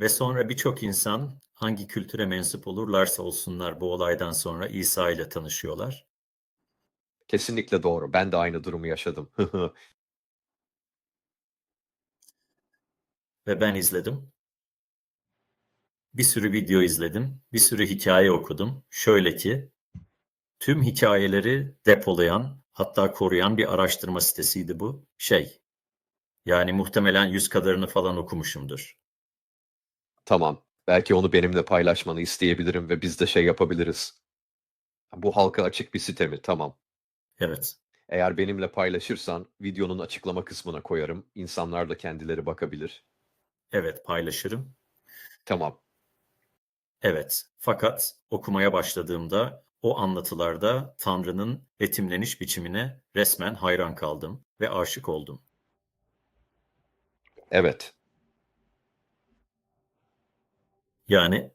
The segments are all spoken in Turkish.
Ve sonra birçok insan hangi kültüre mensup olurlarsa olsunlar bu olaydan sonra İsa ile tanışıyorlar. Kesinlikle doğru. Ben de aynı durumu yaşadım. Ve ben izledim. Bir sürü video izledim. Bir sürü hikaye okudum. Şöyle ki tüm hikayeleri depolayan hatta koruyan bir araştırma sitesiydi bu. Şey yani muhtemelen yüz kadarını falan okumuşumdur. Tamam. Belki onu benimle paylaşmanı isteyebilirim ve biz de şey yapabiliriz. Bu halka açık bir site mi? Tamam. Evet. Eğer benimle paylaşırsan videonun açıklama kısmına koyarım. İnsanlar da kendileri bakabilir. Evet paylaşırım. Tamam. Evet. Fakat okumaya başladığımda o anlatılarda Tanrı'nın betimleniş biçimine resmen hayran kaldım ve aşık oldum. Evet. Yani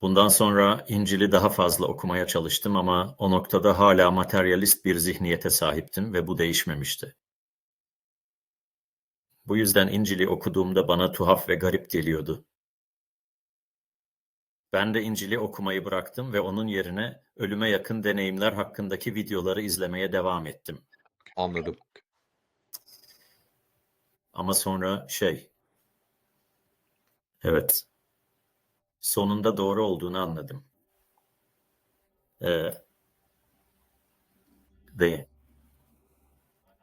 bundan sonra İncil'i daha fazla okumaya çalıştım ama o noktada hala materyalist bir zihniyete sahiptim ve bu değişmemişti. Bu yüzden İncil'i okuduğumda bana tuhaf ve garip geliyordu. Ben de İncil'i okumayı bıraktım ve onun yerine ölüme yakın deneyimler hakkındaki videoları izlemeye devam ettim. Anladım. Ama sonra şey, evet, sonunda doğru olduğunu anladım. Ee, ve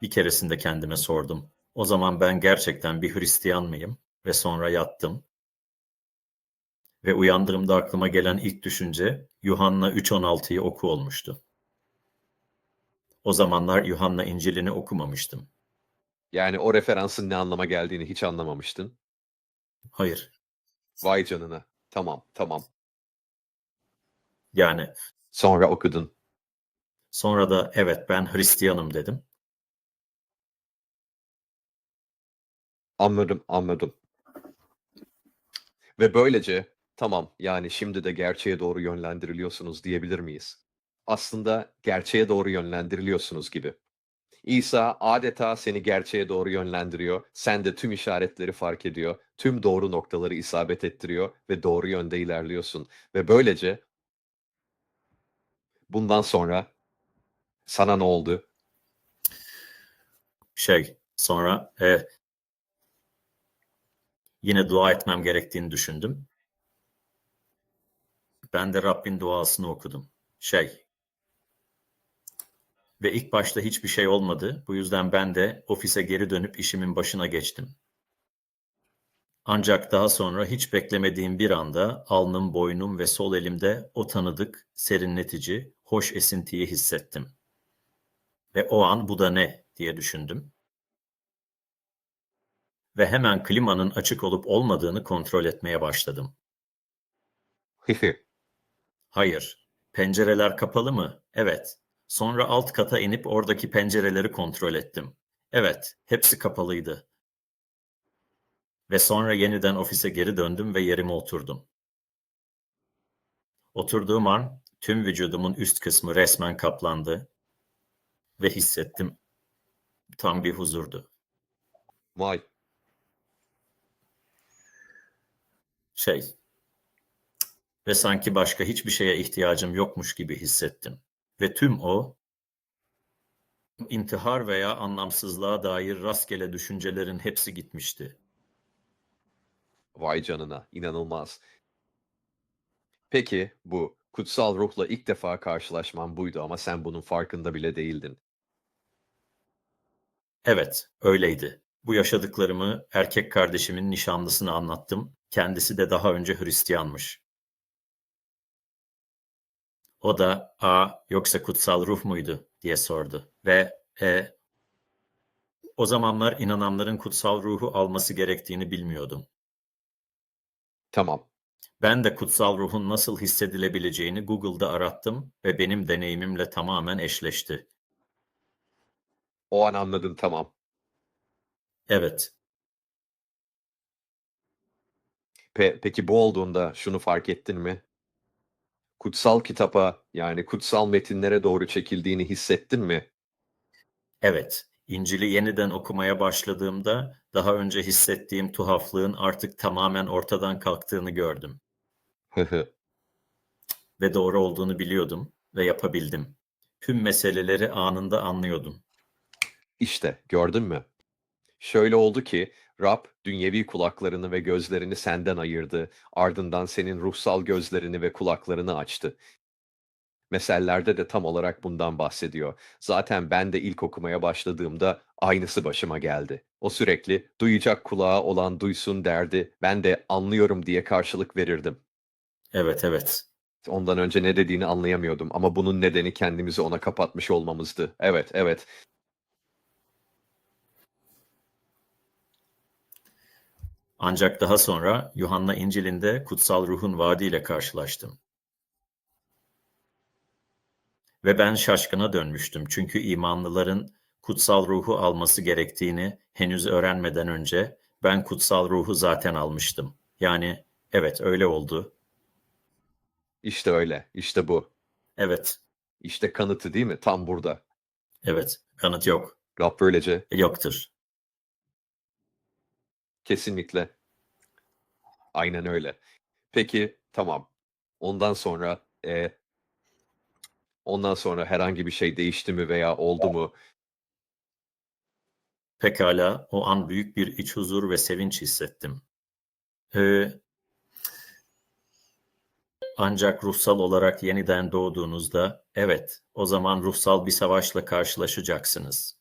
bir keresinde kendime sordum. O zaman ben gerçekten bir Hristiyan mıyım? Ve sonra yattım. Ve uyandığımda aklıma gelen ilk düşünce Yuhanna 3.16'yı oku olmuştu. O zamanlar Yuhanna İncil'ini okumamıştım. Yani o referansın ne anlama geldiğini hiç anlamamıştın. Hayır. Vay canına. Tamam, tamam. Yani Sonra okudun. sonra da evet ben Hristiyanım dedim. Anladım, anladım. Ve böylece tamam yani şimdi de gerçeğe doğru yönlendiriliyorsunuz diyebilir miyiz? Aslında gerçeğe doğru yönlendiriliyorsunuz gibi. İsa adeta seni gerçeğe doğru yönlendiriyor. Sen de tüm işaretleri fark ediyor. Tüm doğru noktaları isabet ettiriyor ve doğru yönde ilerliyorsun. Ve böylece bundan sonra sana ne oldu? Şey sonra e, yine dua etmem gerektiğini düşündüm. Ben de Rabbin duasını okudum. Şey ve ilk başta hiçbir şey olmadı. Bu yüzden ben de ofise geri dönüp işimin başına geçtim. Ancak daha sonra hiç beklemediğim bir anda alnım, boynum ve sol elimde o tanıdık, serinletici, hoş esintiyi hissettim. Ve o an bu da ne diye düşündüm. Ve hemen klimanın açık olup olmadığını kontrol etmeye başladım. Hayır. Pencereler kapalı mı? Evet. Sonra alt kata inip oradaki pencereleri kontrol ettim. Evet, hepsi kapalıydı. Ve sonra yeniden ofise geri döndüm ve yerime oturdum. Oturduğum an tüm vücudumun üst kısmı resmen kaplandı ve hissettim. Tam bir huzurdu. Vay. Şey ve sanki başka hiçbir şeye ihtiyacım yokmuş gibi hissettim. Ve tüm o intihar veya anlamsızlığa dair rastgele düşüncelerin hepsi gitmişti. Vay canına, inanılmaz. Peki bu kutsal ruhla ilk defa karşılaşman buydu ama sen bunun farkında bile değildin. Evet, öyleydi. Bu yaşadıklarımı erkek kardeşimin nişanlısına anlattım. Kendisi de daha önce Hristiyanmış. O da "A, yoksa kutsal ruh muydu?" diye sordu ve e, o zamanlar inananların kutsal ruhu alması gerektiğini bilmiyordum. Tamam. Ben de kutsal ruhun nasıl hissedilebileceğini Google'da arattım ve benim deneyimimle tamamen eşleşti. O an anladın tamam. Evet, Pe- peki bu olduğunda şunu fark ettin mi? Kutsal kitaba yani kutsal metinlere doğru çekildiğini hissettin mi? evet. İncil'i yeniden okumaya başladığımda daha önce hissettiğim tuhaflığın artık tamamen ortadan kalktığını gördüm ve doğru olduğunu biliyordum ve yapabildim. Tüm meseleleri anında anlıyordum. İşte gördün mü? Şöyle oldu ki Rab dünyevi kulaklarını ve gözlerini senden ayırdı. Ardından senin ruhsal gözlerini ve kulaklarını açtı. Mesellerde de tam olarak bundan bahsediyor. Zaten ben de ilk okumaya başladığımda aynısı başıma geldi. O sürekli duyacak kulağı olan duysun derdi. Ben de anlıyorum diye karşılık verirdim. Evet, evet. Ondan önce ne dediğini anlayamıyordum ama bunun nedeni kendimizi ona kapatmış olmamızdı. Evet, evet. Ancak daha sonra Yuhanna İncil'inde kutsal ruhun vaadiyle karşılaştım. Ve ben şaşkına dönmüştüm çünkü imanlıların kutsal ruhu alması gerektiğini henüz öğrenmeden önce ben kutsal ruhu zaten almıştım. Yani evet öyle oldu. İşte öyle. İşte bu. Evet, İşte kanıtı değil mi? Tam burada. evet. Kanıt yok. Rab böylece Yoktur. Kesinlikle. Aynen öyle. Peki tamam. Ondan sonra e, ondan sonra herhangi bir şey değişti mi veya oldu mu? Pekala, o an büyük bir iç huzur ve sevinç hissettim. Ee, ancak ruhsal olarak yeniden doğduğunuzda, evet, o zaman ruhsal bir savaşla karşılaşacaksınız.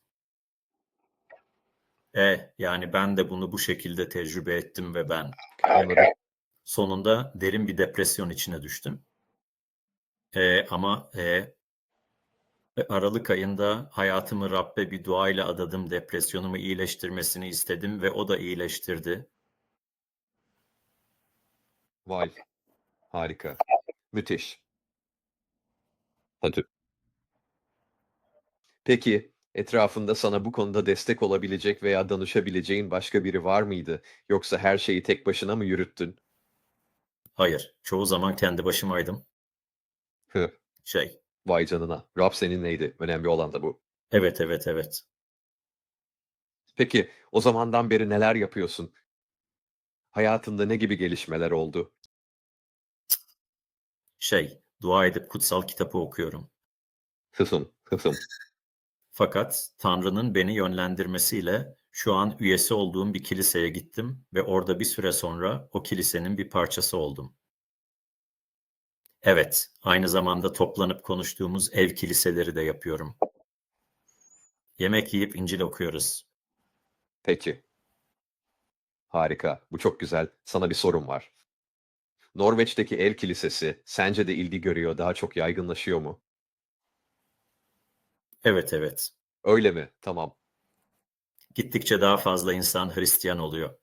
E, yani ben de bunu bu şekilde tecrübe ettim ve ben Anladım. sonunda derin bir depresyon içine düştüm. E, ama e, Aralık ayında hayatımı Rabbe bir duayla adadım, depresyonumu iyileştirmesini istedim ve o da iyileştirdi. Vay. Harika. Müthiş. Hadi. Peki etrafında sana bu konuda destek olabilecek veya danışabileceğin başka biri var mıydı? Yoksa her şeyi tek başına mı yürüttün? Hayır, çoğu zaman kendi başımaydım. Hı. Şey, Vay canına. Rab seninleydi. Önemli olan da bu. evet, evet, evet. Peki o zamandan beri neler yapıyorsun? Hayatında ne gibi gelişmeler oldu? Şey, dua edip kutsal kitabı okuyorum. Hısım, hısım. Fakat Tanrı'nın beni yönlendirmesiyle şu an üyesi olduğum bir kiliseye gittim ve orada bir süre sonra o kilisenin bir parçası oldum. Evet, aynı zamanda toplanıp konuştuğumuz ev kiliseleri de yapıyorum. Yemek yiyip İncil okuyoruz. Peki. Harika. Bu çok güzel. Sana bir sorum var. Norveç'teki ev kilisesi sence de ilgi görüyor, daha çok yaygınlaşıyor mu? Evet, evet. Öyle mi? Tamam. Gittikçe daha fazla insan Hristiyan oluyor.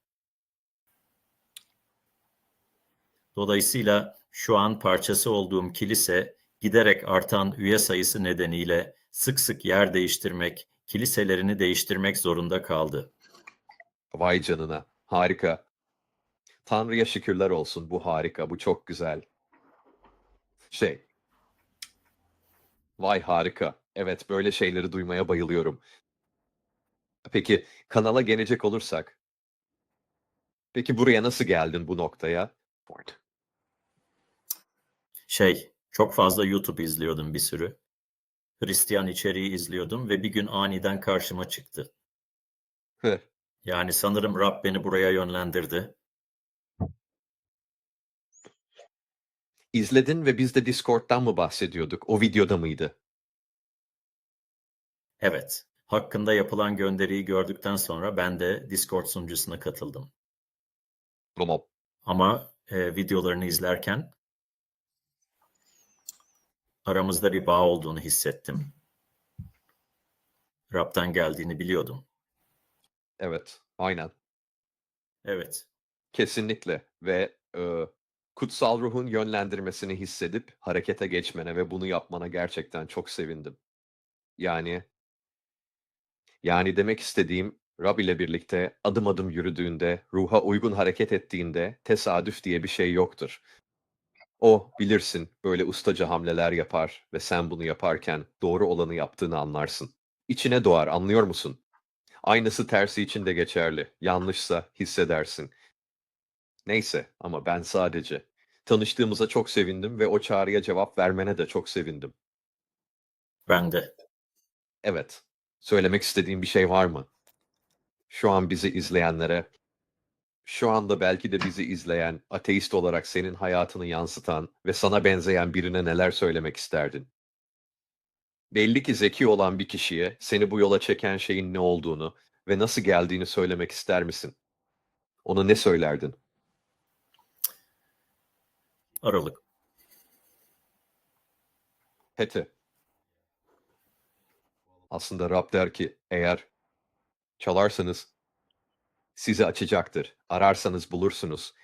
Dolayısıyla şu an parçası olduğum kilise giderek artan üye sayısı nedeniyle sık sık yer değiştirmek, kiliselerini değiştirmek zorunda kaldı. Vay canına. Harika. Tanrı'ya şükürler olsun. Bu harika. Bu çok güzel. Şey. Vay harika. Evet, böyle şeyleri duymaya bayılıyorum. Peki kanala gelecek olursak. Peki buraya nasıl geldin bu noktaya? Ford. Şey, çok fazla YouTube izliyordum bir sürü. Hristiyan içeriği izliyordum ve bir gün aniden karşıma çıktı. Yani sanırım Rab beni buraya yönlendirdi. İzledin ve biz de Discord'dan mı bahsediyorduk? O videoda mıydı? Evet, hakkında yapılan gönderiyi gördükten sonra ben de Discord sunucusuna katıldım. Tamam. Ama e, videolarını izlerken aramızda bir bağ olduğunu hissettim. Rab'dan geldiğini biliyordum. Evet, aynen. Evet, Kesinlikle ve e, kutsal ruhun yönlendirmesini hissedip harekete geçmene ve bunu yapmana gerçekten çok sevindim. Yani yani demek istediğim Rab ile birlikte adım adım yürüdüğünde, ruha uygun hareket ettiğinde tesadüf diye bir şey yoktur. O bilirsin böyle ustaca hamleler yapar ve sen bunu yaparken doğru olanı yaptığını anlarsın. İçine doğar, anlıyor musun? Aynısı tersi için de geçerli. Yanlışsa hissedersin. Neyse ama ben sadece tanıştığımıza çok sevindim ve o çağrıya cevap vermene de çok sevindim. Ben de. Evet. Söylemek istediğin bir şey var mı? Şu an bizi izleyenlere, şu anda belki de bizi izleyen, ateist olarak senin hayatını yansıtan ve sana benzeyen birine neler söylemek isterdin? Belli ki zeki olan bir kişiye seni bu yola çeken şeyin ne olduğunu ve nasıl geldiğini söylemek ister misin? Ona ne söylerdin? Aralık. Peti. Aslında Rab der ki eğer çalarsanız sizi açacaktır. Ararsanız bulursunuz.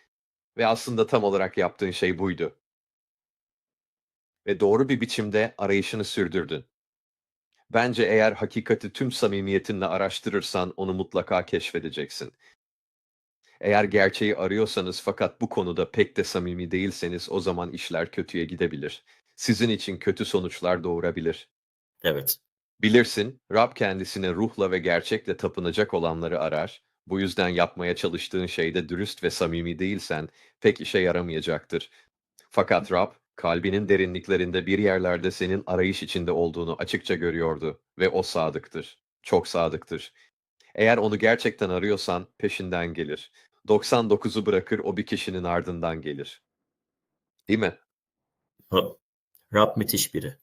Ve aslında tam olarak yaptığın şey buydu. Ve doğru bir biçimde arayışını sürdürdün. Bence eğer hakikati tüm samimiyetinle araştırırsan onu mutlaka keşfedeceksin. Eğer gerçeği arıyorsanız fakat bu konuda pek de samimi değilseniz o zaman işler kötüye gidebilir. Sizin için kötü sonuçlar doğurabilir. Evet. Bilirsin, Rab kendisine ruhla ve gerçekle tapınacak olanları arar. Bu yüzden yapmaya çalıştığın şeyde dürüst ve samimi değilsen pek işe yaramayacaktır. Fakat Rab, kalbinin derinliklerinde bir yerlerde senin arayış içinde olduğunu açıkça görüyordu ve o sadıktır. Çok sadıktır. Eğer onu gerçekten arıyorsan peşinden gelir. 99'u bırakır o bir kişinin ardından gelir. Değil mi? Ha. Rab müthiş biri.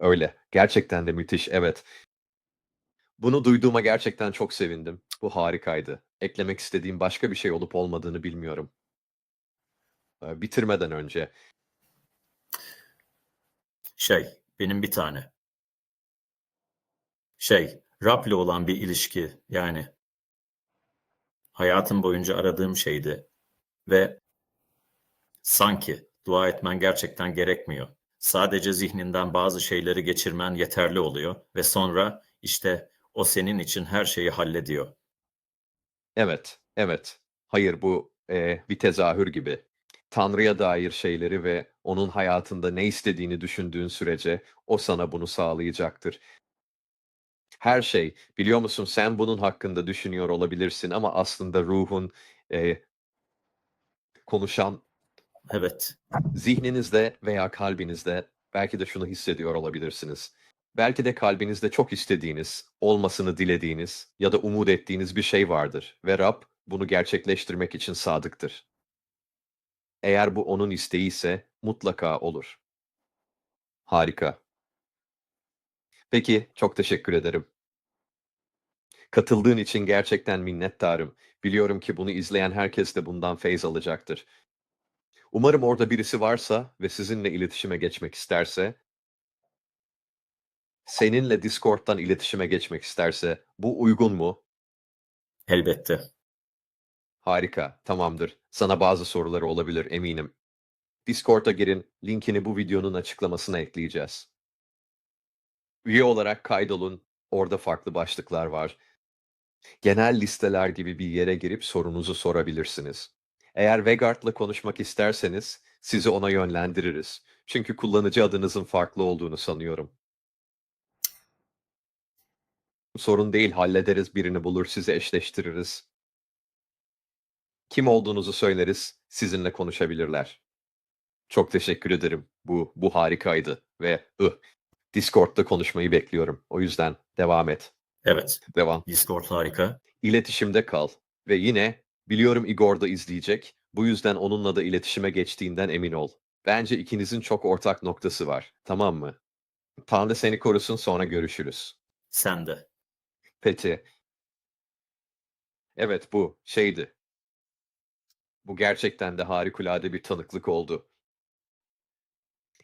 Öyle. Gerçekten de müthiş, evet. Bunu duyduğuma gerçekten çok sevindim. Bu harikaydı. Eklemek istediğim başka bir şey olup olmadığını bilmiyorum. Bitirmeden önce Şey, benim bir tane. Şey, Rab'le olan bir ilişki yani hayatım boyunca aradığım şeydi ve sanki dua etmen gerçekten gerekmiyor. Sadece zihninden bazı şeyleri geçirmen yeterli oluyor ve sonra işte o senin için her şeyi hallediyor. evet, evet. Hayır bu e, bir tezahür gibi. Tanrı'ya dair şeyleri ve onun hayatında ne istediğini düşündüğün sürece o sana bunu sağlayacaktır. Her şey, biliyor musun sen bunun hakkında düşünüyor olabilirsin ama aslında ruhun e, konuşan Evet, Zihninizde veya kalbinizde belki de şunu hissediyor olabilirsiniz. Belki de kalbinizde çok istediğiniz, olmasını dilediğiniz ya da umut ettiğiniz bir şey vardır ve Rab bunu gerçekleştirmek için sadıktır. Eğer bu onun isteği ise mutlaka olur. Harika. Peki, çok teşekkür ederim. Katıldığın için gerçekten minnettarım. Biliyorum ki bunu izleyen herkes de bundan feyz alacaktır. Umarım orada birisi varsa ve sizinle iletişime geçmek isterse, seninle Discord'dan iletişime geçmek isterse, bu uygun mu? elbette. Harika, tamamdır. Sana bazı soruları olabilir eminim. Discord'a girin, linkini bu videonun açıklamasına ekleyeceğiz. Üye olarak kaydolun, orada farklı başlıklar var. Genel listeler gibi bir yere girip sorunuzu sorabilirsiniz. Eğer Vegard'la konuşmak isterseniz sizi ona yönlendiririz. Çünkü kullanıcı adınızın farklı olduğunu sanıyorum. Sorun değil, hallederiz, birini bulur, sizi eşleştiririz. Kim olduğunuzu söyleriz, sizinle konuşabilirler. Çok teşekkür ederim. Bu bu harikaydı ve ıh, Discord'da konuşmayı bekliyorum. O yüzden devam et. Evet, Devam. Discord harika. İletişimde kal ve yine biliyorum Igor da izleyecek. Bu yüzden onunla da iletişime geçtiğinden emin ol. Bence ikinizin çok ortak noktası var. Tamam mı? Tanrı seni korusun sonra görüşürüz. Sen de. Peki. Evet bu şeydi. Bu gerçekten de harikulade bir tanıklık oldu.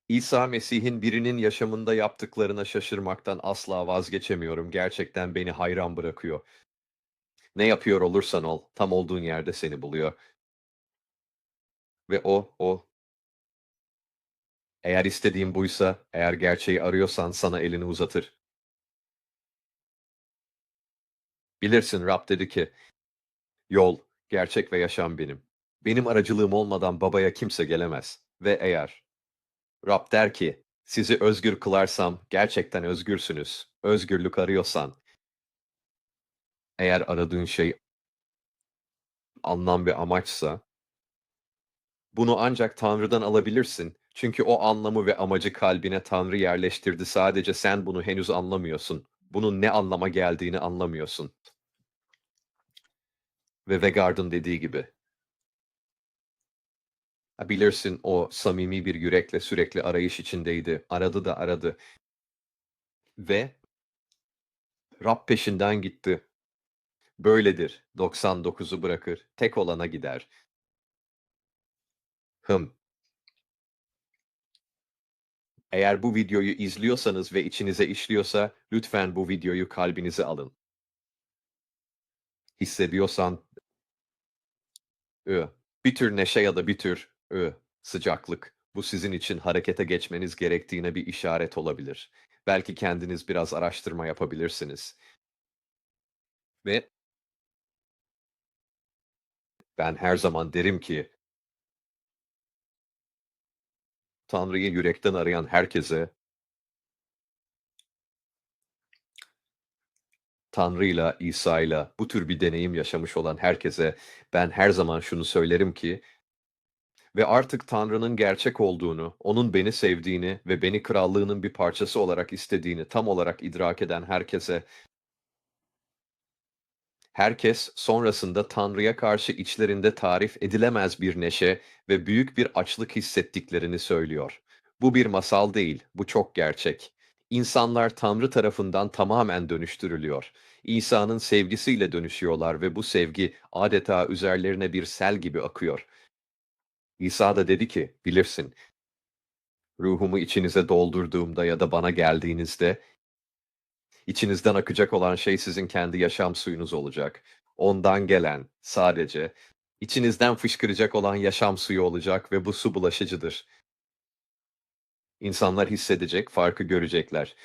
İsa Mesih'in birinin yaşamında yaptıklarına şaşırmaktan asla vazgeçemiyorum. Gerçekten beni hayran bırakıyor. Ne yapıyor olursan ol, tam olduğun yerde seni buluyor. Ve o, o. Eğer istediğin buysa, eğer gerçeği arıyorsan sana elini uzatır. Bilirsin Rab dedi ki, yol, gerçek ve yaşam benim. Benim aracılığım olmadan babaya kimse gelemez. Ve eğer Rab der ki, sizi özgür kılarsam gerçekten özgürsünüz. Özgürlük arıyorsan. Eğer aradığın şey anlam ve amaçsa bunu ancak Tanrı'dan alabilirsin. Çünkü o anlamı ve amacı kalbine Tanrı yerleştirdi. Sadece sen bunu henüz anlamıyorsun. Bunun ne anlama geldiğini anlamıyorsun. Ve Vegard'ın dediği gibi. Bilirsin o samimi bir yürekle sürekli arayış içindeydi. Aradı da aradı. Ve Rab peşinden gitti. Böyledir. 99'u bırakır. Tek olana gider. Hım. Eğer bu videoyu izliyorsanız ve içinize işliyorsa lütfen bu videoyu kalbinize alın. Hissediyorsan ı, bir tür neşe ya da bir tür ı, sıcaklık. Bu sizin için harekete geçmeniz gerektiğine bir işaret olabilir. Belki kendiniz biraz araştırma yapabilirsiniz. Ve ben her zaman derim ki Tanrı'yı yürekten arayan herkese Tanrı'yla, İsa'yla bu tür bir deneyim yaşamış olan herkese ben her zaman şunu söylerim ki ve artık Tanrı'nın gerçek olduğunu, onun beni sevdiğini ve beni krallığının bir parçası olarak istediğini tam olarak idrak eden herkese Herkes sonrasında Tanrı'ya karşı içlerinde tarif edilemez bir neşe ve büyük bir açlık hissettiklerini söylüyor. Bu bir masal değil, bu çok gerçek. İnsanlar Tanrı tarafından tamamen dönüştürülüyor. İsa'nın sevgisiyle dönüşüyorlar ve bu sevgi adeta üzerlerine bir sel gibi akıyor. İsa da dedi ki, bilirsin, ruhumu içinize doldurduğumda ya da bana geldiğinizde İçinizden akacak olan şey sizin kendi yaşam suyunuz olacak. Ondan gelen sadece içinizden fışkıracak olan yaşam suyu olacak ve bu su bulaşıcıdır. İnsanlar hissedecek, farkı görecekler.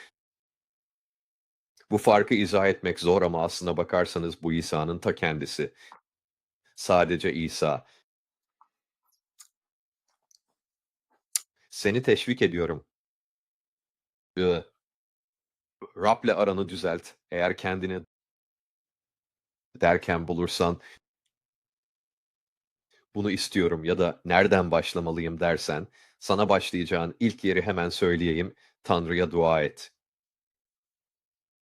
Bu farkı izah etmek zor ama aslına bakarsanız bu İsa'nın ta kendisi. Sadece İsa. Seni teşvik ediyorum. Rab'le aranı düzelt. Eğer kendini derken bulursan bunu istiyorum ya da nereden başlamalıyım dersen sana başlayacağın ilk yeri hemen söyleyeyim. Tanrı'ya dua et.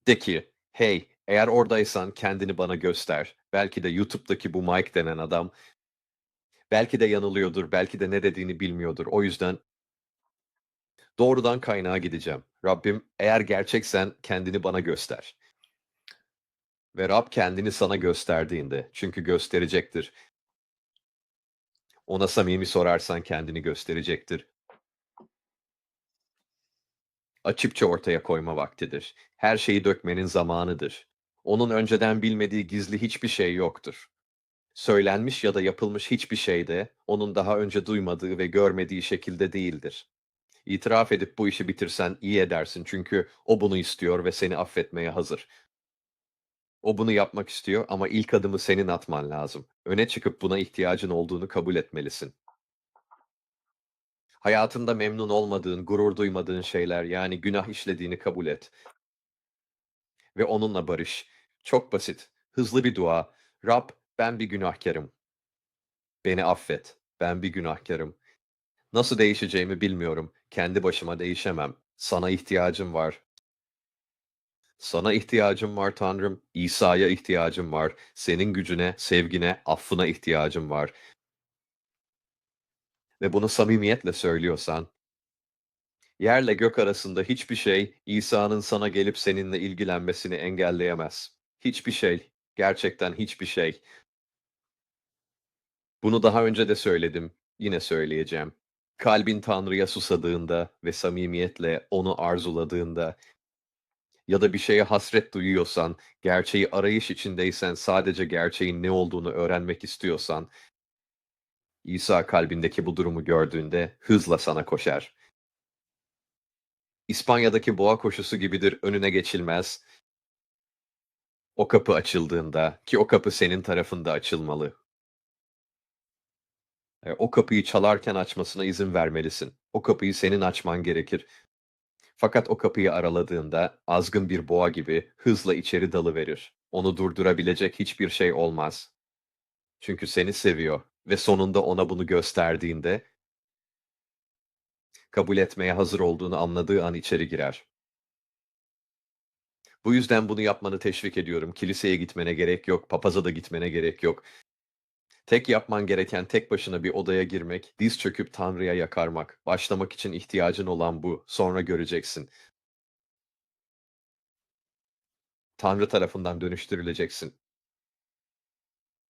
De ki, hey, eğer oradaysan kendini bana göster. Belki de YouTube'daki bu Mike denen adam belki de yanılıyordur, belki de ne dediğini bilmiyordur. O yüzden Doğrudan kaynağa gideceğim. Rabbim eğer gerçeksen kendini bana göster. Ve Rab kendini sana gösterdiğinde, çünkü gösterecektir. Ona samimi sorarsan kendini gösterecektir. Açıkça ortaya koyma vaktidir. Her şeyi dökmenin zamanıdır. Onun önceden bilmediği gizli hiçbir şey yoktur. Söylenmiş ya da yapılmış hiçbir şey de onun daha önce duymadığı ve görmediği şekilde değildir. İtiraf edip bu işi bitirsen iyi edersin çünkü o bunu istiyor ve seni affetmeye hazır. O bunu yapmak istiyor ama ilk adımı senin atman lazım. Öne çıkıp buna ihtiyacın olduğunu kabul etmelisin. Hayatında memnun olmadığın, gurur duymadığın şeyler yani günah işlediğini kabul et. Ve onunla barış. Çok basit. Hızlı bir dua. Rab ben bir günahkarım. Beni affet. Ben bir günahkarım. Nasıl değişeceğimi bilmiyorum. Kendi başıma değişemem. Sana ihtiyacım var. Sana ihtiyacım var Tanrım. İsa'ya ihtiyacım var. Senin gücüne, sevgine, affına ihtiyacım var. Ve bunu samimiyetle söylüyorsan, yerle gök arasında hiçbir şey İsa'nın sana gelip seninle ilgilenmesini engelleyemez. Hiçbir şey, gerçekten hiçbir şey. Bunu daha önce de söyledim, yine söyleyeceğim. Kalbin Tanrı'ya susadığında ve samimiyetle onu arzuladığında ya da bir şeye hasret duyuyorsan, gerçeği arayış içindeysen, sadece gerçeğin ne olduğunu öğrenmek istiyorsan, İsa kalbindeki bu durumu gördüğünde hızla sana koşar. İspanya'daki boğa koşusu gibidir, önüne geçilmez. O kapı açıldığında, ki o kapı senin tarafında açılmalı. E, o kapıyı çalarken açmasına izin vermelisin. O kapıyı senin açman gerekir. Fakat o kapıyı araladığında azgın bir boğa gibi hızla içeri dalıverir. Onu durdurabilecek hiçbir şey olmaz. Çünkü seni seviyor ve sonunda ona bunu gösterdiğinde kabul etmeye hazır olduğunu anladığı an içeri girer. Bu yüzden bunu yapmanı teşvik ediyorum. Kiliseye gitmene gerek yok, papaza da gitmene gerek yok. Tek yapman gereken tek başına bir odaya girmek, diz çöküp Tanrı'ya yakarmak. Başlamak için ihtiyacın olan bu. Sonra göreceksin. Tanrı tarafından dönüştürüleceksin.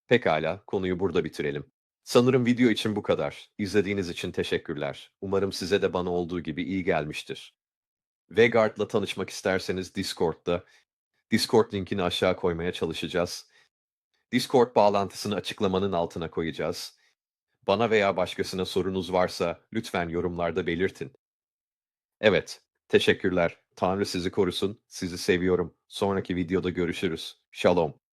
Pekala, konuyu burada bitirelim. Sanırım video için bu kadar. İzlediğiniz için teşekkürler. Umarım size de bana olduğu gibi iyi gelmiştir. Vegard'la tanışmak isterseniz Discord'da. Discord linkini aşağı koymaya çalışacağız. Discord bağlantısını açıklamanın altına koyacağız. Bana veya başkasına sorunuz varsa lütfen yorumlarda belirtin. Evet, teşekkürler. Tanrı sizi korusun. Sizi seviyorum. Sonraki videoda görüşürüz. Shalom.